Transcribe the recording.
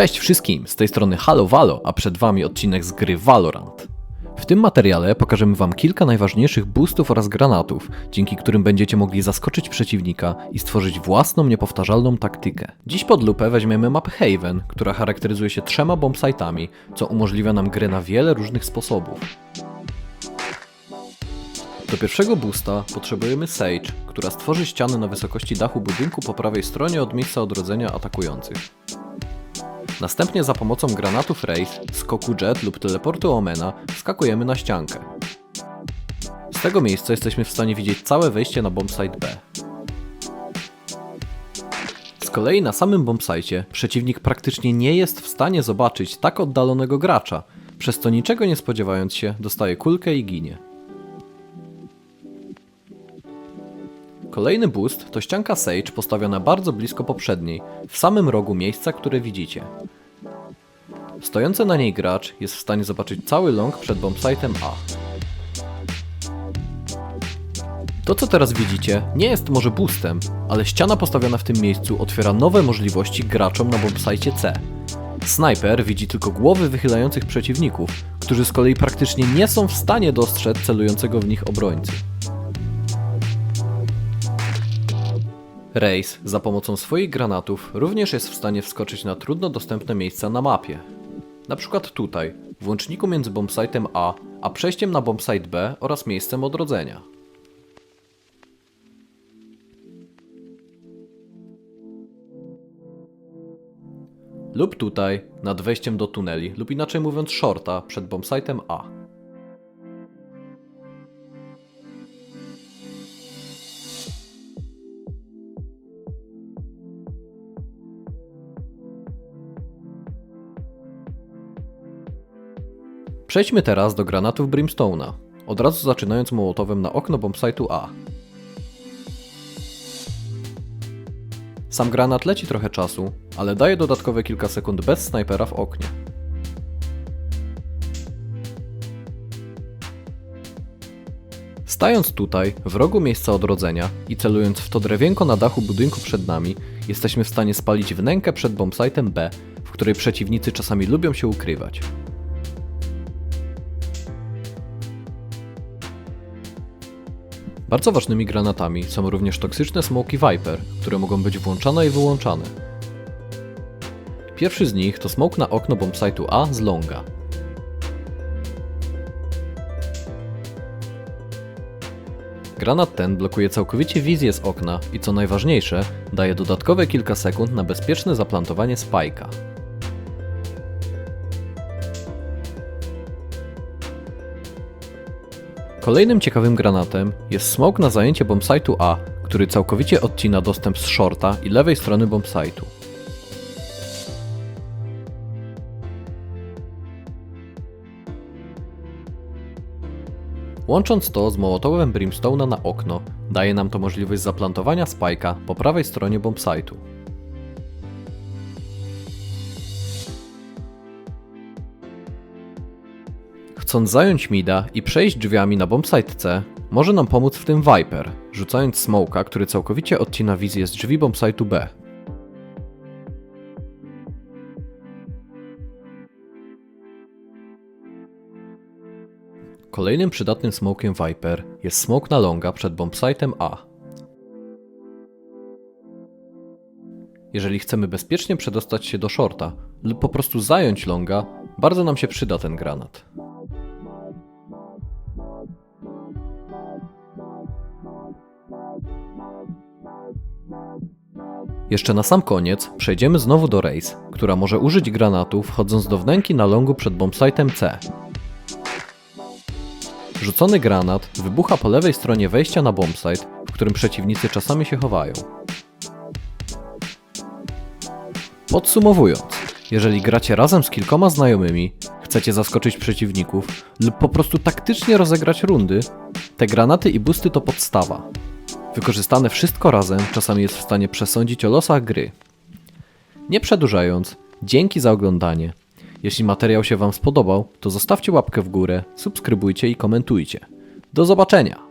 Cześć wszystkim, z tej strony Halo Valo, a przed Wami odcinek z gry Valorant. W tym materiale pokażemy Wam kilka najważniejszych boostów oraz granatów, dzięki którym będziecie mogli zaskoczyć przeciwnika i stworzyć własną, niepowtarzalną taktykę. Dziś pod lupę weźmiemy mapę Haven, która charakteryzuje się trzema bombsite'ami, co umożliwia nam grę na wiele różnych sposobów. Do pierwszego boosta potrzebujemy Sage, która stworzy ścianę na wysokości dachu budynku po prawej stronie od miejsca odrodzenia atakujących. Następnie za pomocą granatów Race, skoku Jet lub teleportu Omena skakujemy na ściankę. Z tego miejsca jesteśmy w stanie widzieć całe wejście na bombsite B. Z kolei na samym bombsite przeciwnik praktycznie nie jest w stanie zobaczyć tak oddalonego gracza, przez co niczego nie spodziewając się dostaje kulkę i ginie. Kolejny boost to ścianka Sage postawiona bardzo blisko poprzedniej, w samym rogu miejsca, które widzicie. Stojący na niej gracz jest w stanie zobaczyć cały long przed bombsite'em A. To co teraz widzicie nie jest może boostem, ale ściana postawiona w tym miejscu otwiera nowe możliwości graczom na bombsite C. Sniper widzi tylko głowy wychylających przeciwników, którzy z kolei praktycznie nie są w stanie dostrzec celującego w nich obrońcy. Race za pomocą swoich granatów również jest w stanie wskoczyć na trudno dostępne miejsca na mapie. Na przykład tutaj, w łączniku między bombsite'em A a przejściem na bombsite B oraz miejscem odrodzenia. Lub tutaj, nad wejściem do tuneli, lub inaczej mówiąc shorta przed bombsite'em A. Przejdźmy teraz do granatów Brimstone'a, od razu zaczynając mołotowem na okno bombsite'u A. Sam granat leci trochę czasu, ale daje dodatkowe kilka sekund bez snajpera w oknie. Stając tutaj, w rogu miejsca odrodzenia i celując w to drewienko na dachu budynku przed nami, jesteśmy w stanie spalić wnękę przed bombsite'em B, w której przeciwnicy czasami lubią się ukrywać. Bardzo ważnymi granatami są również toksyczne smoki Viper, które mogą być włączane i wyłączane. Pierwszy z nich to smoke na okno bombsite'u A z longa. Granat ten blokuje całkowicie wizję z okna i co najważniejsze, daje dodatkowe kilka sekund na bezpieczne zaplantowanie spajka. Kolejnym ciekawym granatem jest smoke na zajęcie bombsite'u A, który całkowicie odcina dostęp z shorta i lewej strony bombsite'u. Łącząc to z mołotowem Brimstone'a na okno, daje nam to możliwość zaplantowania spajka po prawej stronie bombsite'u. Chcąc zająć mida i przejść drzwiami na bombsite C, może nam pomóc w tym Viper, rzucając smoka, który całkowicie odcina wizję z drzwi bombsite'u B. Kolejnym przydatnym smokiem Viper jest smoke na longa przed bombsite'em A. Jeżeli chcemy bezpiecznie przedostać się do shorta lub po prostu zająć longa, bardzo nam się przyda ten granat. Jeszcze na sam koniec przejdziemy znowu do Race, która może użyć granatu wchodząc do wnęki na longu przed bombsite'em C. Rzucony granat wybucha po lewej stronie wejścia na bombsite, w którym przeciwnicy czasami się chowają. Podsumowując, jeżeli gracie razem z kilkoma znajomymi, chcecie zaskoczyć przeciwników lub po prostu taktycznie rozegrać rundy, te granaty i busty to podstawa. Wykorzystane wszystko razem czasami jest w stanie przesądzić o losach gry. Nie przedłużając, dzięki za oglądanie. Jeśli materiał się Wam spodobał, to zostawcie łapkę w górę, subskrybujcie i komentujcie. Do zobaczenia!